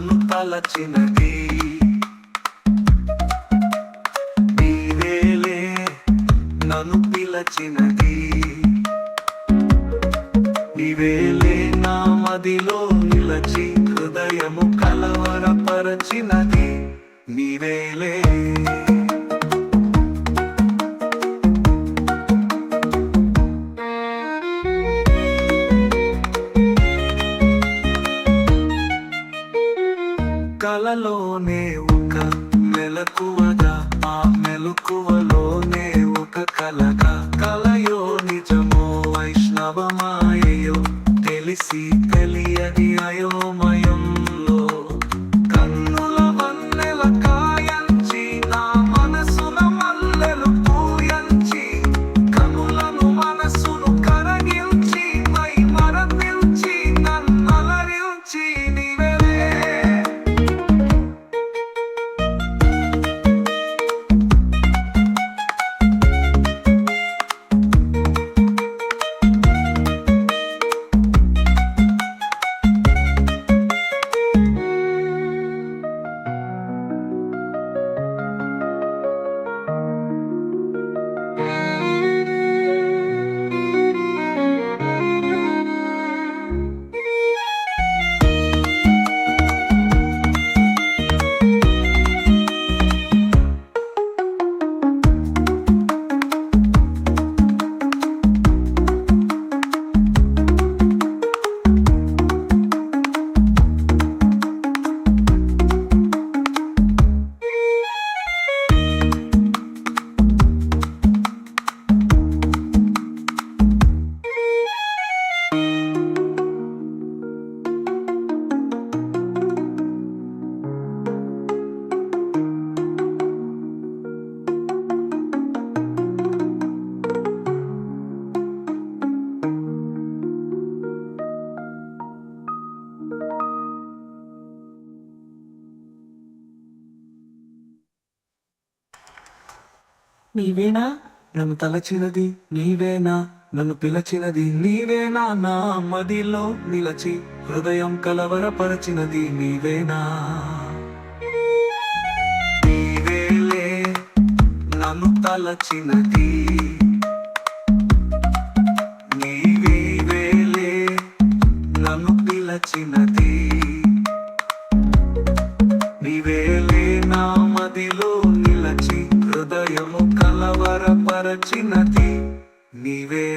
నన్ను తలచినది. మీరేలే నన్ను పిలచినది. నీవేలే నా మదిలో నిలచి హృదయము కలవరపరచినది. నీవేలే కలలోనే ఒక మెలకువగా ఆ మెలకువలోనే నీవేనా? నన్ను తలచినది నీవేనా? నన్ను పిలచినది నీవేనా? నా మదిలో నిలచి హృదయం కలవరపరచినది నీవేనా? నీవేలే నన్ను తలచినది. నీవేలే నన్ను పిలచినది. వచ్చినది నీవే.